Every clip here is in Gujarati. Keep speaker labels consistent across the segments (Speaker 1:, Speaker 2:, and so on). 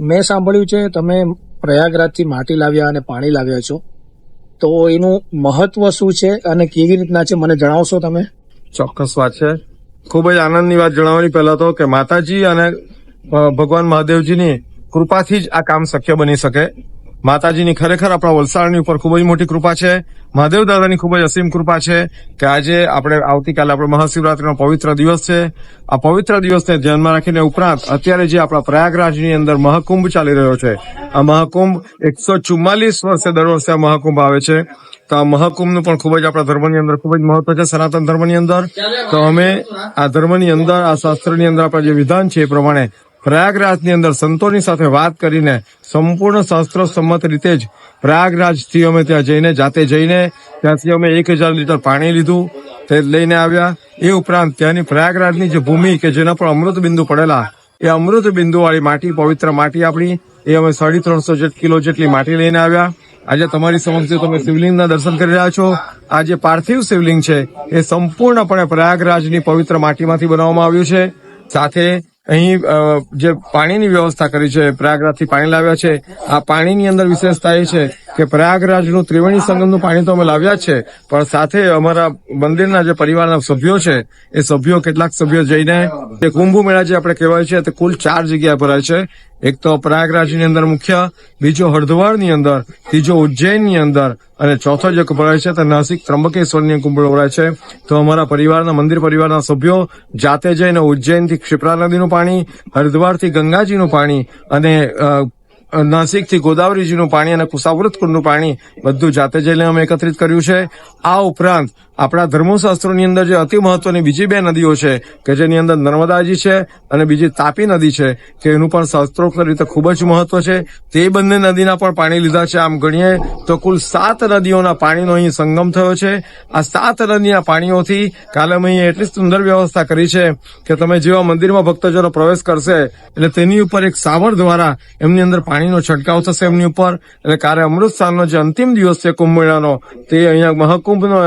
Speaker 1: મેં સાંભળ્યું છે, તમે પ્રયાગરાજથી માટી લાવ્યા અને પાણી લાવ્યા છો. તો એનું મહત્વ શું છે અને કેવી રીતના છે? મને જણાવશો તમે?
Speaker 2: ચોક્કસ વાત છે. ખૂબ જ આનંદની વાત જણાવવાની પહેલા તો કે માતાજી અને ભગવાન મહાદેવજીની કૃપાથી જ આ કામ શક્ય બની શકે. માતાજીની ખરેખર આપણા વલસાડની ઉપર ખૂબ જ મોટી કૃપા છે. મહાદેવ દાદાની ખૂબ જ અસીમ કૃપા છે કે આજે આપણે આવતીકાલે આપણે મહાશિવરાત્રીનો પવિત્ર દિવસ છે. આ પવિત્ર દિવસને ધ્યાનમાં રાખીને ઉપરાંત અત્યારે જે આપણા પ્રયાગરાજની અંદર મહાકુંભ ચાલી રહ્યો છે, આ મહાકુંભ એકસો ચુમ્માલીસ વર્ષે દર વર્ષે આ મહાકુંભ આવે છે. તો આ મહાકુંભનું પણ ખૂબ જ આપણા ધર્મની અંદર ખૂબ જ મહત્વ છે, સનાતન ધર્મની અંદર. તો અમે આ ધર્મની અંદર, આ શાસ્ત્રની અંદર આપણા જે વિધાન છે એ પ્રમાણે પ્રયાગરાજની અંદર સંતોની સાથે વાત કરીને સંપૂર્ણ શાસ્ત્ર સંમત રીતે જ પ્રયાગરાજથી અમે ત્યાં જઈને, જાતે જઈને ત્યાંથી અમે એક હજાર લીટર પાણી લીધું, તે લઈને આવ્યા. એ ઉપરાંત ત્યાંની પ્રયાગરાજની જે ભૂમિ કે જેના પર અમૃત બિંદુ પડેલા, એ અમૃત બિંદુવાળી માટી, પવિત્ર માટી આપણી, એ અમે સાડી ત્રણસો કિલો જેટલી માટી લઈને આવ્યા. આજે તમારી સમક્ષ તમે શિવલિંગના દર્શન કરી રહ્યા છો. આ જે પાર્થિવ શિવલિંગ છે, એ સંપૂર્ણપણે પ્રયાગરાજની પવિત્ર માટીમાંથી બનાવવામાં આવ્યું છે. સાથે અહીં જે પાણીની વ્યવસ્થા કરી છે, પ્રયાગરાજથી પાણી લાવ્યા છે, આ પાણીની અંદર વિશેષતા એ છે કે પ્રયાગરાજનું ત્રિવેણી સંગમનું પાણી તો અમે લાવ્યા છે પણ સાથે અમારા મંદિરના જે પરિવારના સભ્યો છે એ સભ્યો કેટલાક સભ્યો જઈને તે કુંભ મેળા જે આપણે કહેવાય છે તે કુલ ચાર જગ્યા ભરાય છે. એક તો પ્રયાગરાજની અંદર મુખ્ય બીજો હરદ્વારની અંદર ત્રીજો ઉજ્જૈનની અંદર અને ચોથો જે ભરાય છે તે નાસિક ત્રંબકેશ્વરની કુંભ ભરાય છે. તો અમારા પરિવારના મંદિર પરિવારના સભ્યો જાતે જઈને ઉજ્જૈનથી ક્ષિપ્રા નદીનું પાણી હરિદ્વારથી ગંગાજીનું પાણી અને નાસિકથી ગોદાવરીજીનું પાણી અને કુસાવૃત કુંડનું પાણી બધું જાતે જઈને અમે એકત્રિત કર્યું છે. આ ઉપરાંત આપણા ધર્મશાસ્ત્રોની અંદર જે અતિ મહત્વની બીજી બે નદીઓ છે, કે જેની અંદર નર્મદાજી છે અને બીજી તાપી નદી છે, કે એનું પણ શાસ્ત્રોક્ત રીતે ખૂબ જ મહત્વ છે. તે બંને નદીના પણ પાણી લીધા છે. આમ ગણીએ તો કુલ સાત નદીઓના પાણીનો અહીં સંગમ થયો છે. આ સાત નદીના પાણીઓથી કાલે અમે અહીં એટલી સુંદર વ્યવસ્થા કરી છે કે તમે જેવા મંદિરમાં ભક્તજનો પ્રવેશ કરશે, એટલે તેની ઉપર એક સાવર દ્વારા એમની અંદર પાણીનો છંટકાવ થશે એમની ઉપર. એટલે કારે અમૃતસરનો જે અંતિમ દિવસ છે કુંભ મેળાનો તે અહીંયા મહાકુંભનો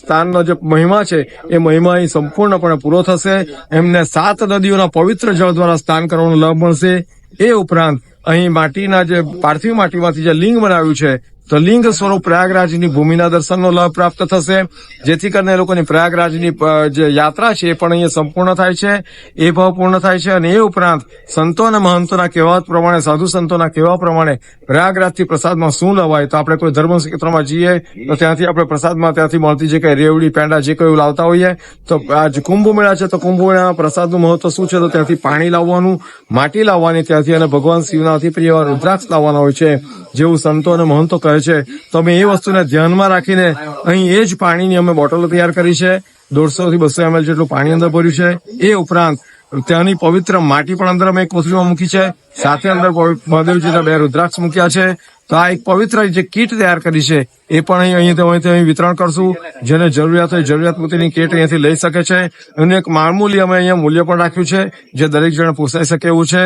Speaker 2: સ્થાનનો જે મહિમા છે, એ મહિમા અહીં સંપૂર્ણપણે પૂરો થશે. એમને સાત નદીઓના પવિત્ર જળ દ્વારા સ્નાન કરવાનો લાભ મળશે. એ ઉપરાંત અહીં માટીના જે પાર્થિવ માટીમાંથી જે લિંગ બનાવ્યું છે તો લિંગ સ્વરૂપ પ્રયાગરાજની ભૂમિના દર્શનનો લાભ પ્રાપ્ત થશે. જેથી કરીને એ લોકોની પ્રયાગરાજની જે યાત્રા છે એ પણ અહીંયા સંપૂર્ણ થાય છે. એ ભાવ પૂર્ણ થાય છે અને એ ઉપરાંત સંતો અને મહંતોના કહેવા પ્રમાણે, સાધુ સંતોના કહેવા પ્રમાણે પ્રયાગરાજથી પ્રસાદમાં શું લવાય? તો આપણે કોઈ ધર્મ ક્ષેત્રમાં જઈએ તો ત્યાંથી આપણે પ્રસાદમાં ત્યાંથી મળતી જે કંઈ રેવડી, પેંડા, જે કંઈ લાવતા હોઈએ, તો આજ કુંભ મેળા છે, તો કુંભ મેળામાં પ્રસાદનું મહત્વ શું છે? તો ત્યાંથી પાણી લાવવાનું, માટી લાવવાની, ત્યાંથી અને ભગવાન શિવના અતિ પ્રિય રુદ્રાક્ષ લાવવાના હોય છે, જેવું સંતો અને મહંતો કહે છે. તો અમે એ વસ્તુને ધ્યાનમાં રાખીને અહીં એ જ પાણીની અમે બોટલો તૈયાર કરી છે. દોઢસો થી બસો એમએલ જેટલું પાણી અંદર ભર્યું છે. એ ઉપરાંત ત્યાંની પવિત્ર માટી પણ અંદર અમે કોથળીમાં મૂકી છે. સાથે અંદર મહાદેવજીના બે રુદ્રાક્ષ મૂક્યા છે. તો આ એક પવિત્ર જે કીટ તૈયાર કરી છે, એ પણ અહીં અહીંથી અહીંથી અહીં વિતરણ કરશું. જેને જરૂરિયાત હોય જરૂરિયાત પૂરતીની કીટ અહીંયાથી લઈ શકે છે. અને એક મામૂલી અમે અહીંયા મૂલ્ય પણ રાખ્યું છે, જે દરેક જણ પોસાઈ શકે એવું છે.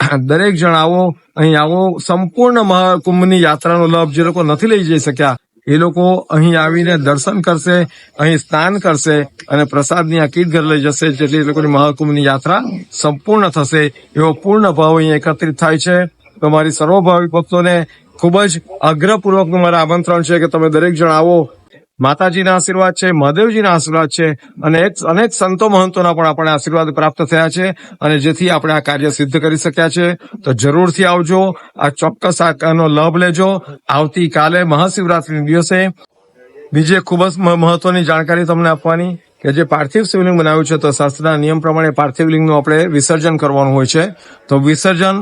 Speaker 2: દરેક જણ આવો, અહીં આવો. સંપૂર્ણ મહાકુંભની યાત્રાનો લાભ જે લોકો નથી લઈ જઈ શક્યા, એ લોકો અહીં આવીને દર્શન કરશે, અહીં સ્નાન કરશે અને પ્રસાદની આ કીટ ઘર લઈ જશે જેટલી એ લોકોની મહાકુંભની યાત્રા સંપૂર્ણ થશે. એવો પૂર્ણ ભાવ અહીં એકત્રિત થાય છે. તો મારી સર્વભાવિક ભક્તોને ખૂબ જ આગ્રહપૂર્વકનું મારા આમંત્રણ છે કે તમે દરેક જણ આવો માતાજીના આશીર્વાદ છે, મહાદેવજીના આશીર્વાદ છે, અને અનેક સંતો મહંતોના પણ આપણને આશીર્વાદ પ્રાપ્ત થયા છે, અને જેથી આપણે આ કાર્ય સિદ્ધ કરી શક્યા છે. તો જરૂરથી આવજો, આ ચોક્કસ આનો લાભ લેજો. આવતીકાલે મહાશિવરાત્રી દિવસે બીજી ખૂબ જ મહત્વની જાણકારી તમને આપવાની કે જે પાર્થિવ શિવલિંગ બનાવ્યું છે, તો શાસ્ત્રના નિયમ પ્રમાણે પાર્થિવ લિંગનું આપણે વિસર્જન કરવાનું હોય છે. તો વિસર્જન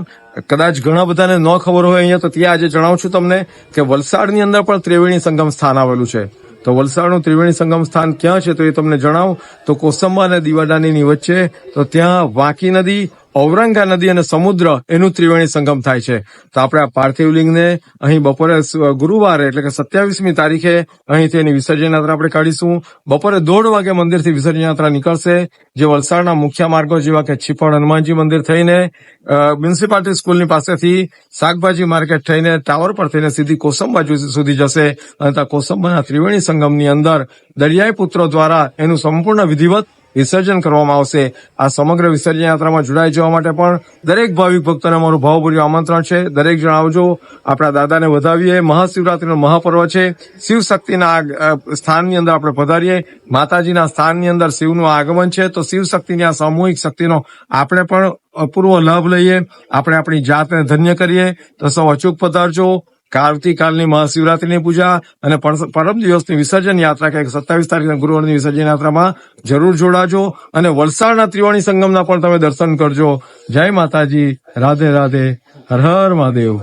Speaker 2: કદાચ ઘણા બધાને ન ખબર હોય અહીંયા, તો ત્યાં આજે જણાવું છું તમને કે વલસાડની અંદર પણ ત્રિવેણી સંગમ સ્થાન આવેલું છે. તો વલસાડનું ત્રિવેણી સંગમ સ્થાન ક્યાં છે તો એ તમને જણાવું. તો કોસંબા અને દીવાદાનીની વચ્ચે, તો ત્યાં વાંકી નદી ઔરંગા નદી અને સમુદ્ર એનું ત્રિવેણી સંગમ થાય છે. તો આપણે આ પાર્થિવ લિંગને અહીં બપોરે ગુરુવારે એટલે કે સત્યાવીસમી તારીખે અહીંથી એની વિસર્જન યાત્રા આપણે કાઢીશું. બપોરે દોઢ વાગે મંદિરથી વિસર્જન યાત્રા નીકળશે, જે વલસાડના મુખ્ય માર્ગો જેવા કે છીપણ હનુમાનજી મંદિર થઈને મ્યુનિસિપાલિટી સ્કૂલની પાસેથી શાકભાજી માર્કેટ થઈને, ટાવર પર થઈને સીધી કોસંબા બાજુ સુધી જશે. અને ત્યાં કોસંબાના ત્રિવેણી સંગમની અંદર દરિયાઈ પુત્રો દ્વારા એનું સંપૂર્ણ વિધિવત વિસર્જન કરવામાં આવશે. આ સમગ્ર વિસર્જન યાત્રામાં જોડાઈ જવા માટે પણ દરેક ભાવિક ભક્તોને અમારું ભાવભર્યું આમંત્રણ છે. દરેક જણાવજો, આપણા દાદાને વધાવીએ. મહાશિવરાત્રીનો મહાપર્વ છે. શિવ શક્તિના સ્થાનની અંદર આપણે પધારીએ. માતાજીના સ્થાનની અંદર શિવનું આગમન છે. તો શિવ શક્તિની આ સામૂહિક શક્તિનો આપણે પણ અપૂર્વ લાભ લઈએ. આપણે આપણી જાતને ધન્ય કરીએ. તો સૌ અચૂક પધારજો. આવતીકાલની મહાશિવરાત્રીની પૂજા અને પર- પરમ દિવસની વિસર્જન યાત્રા કે સત્તાવીસ તારીખના ગુરુવારની વિસર્જન યાત્રામાં જરૂર જોડાજો અને વલસાડના ત્રિવાણી સંગમના પણ તમે દર્શન કરજો. જય માતાજી. રાધે રાધે. હર હર મહાદેવ.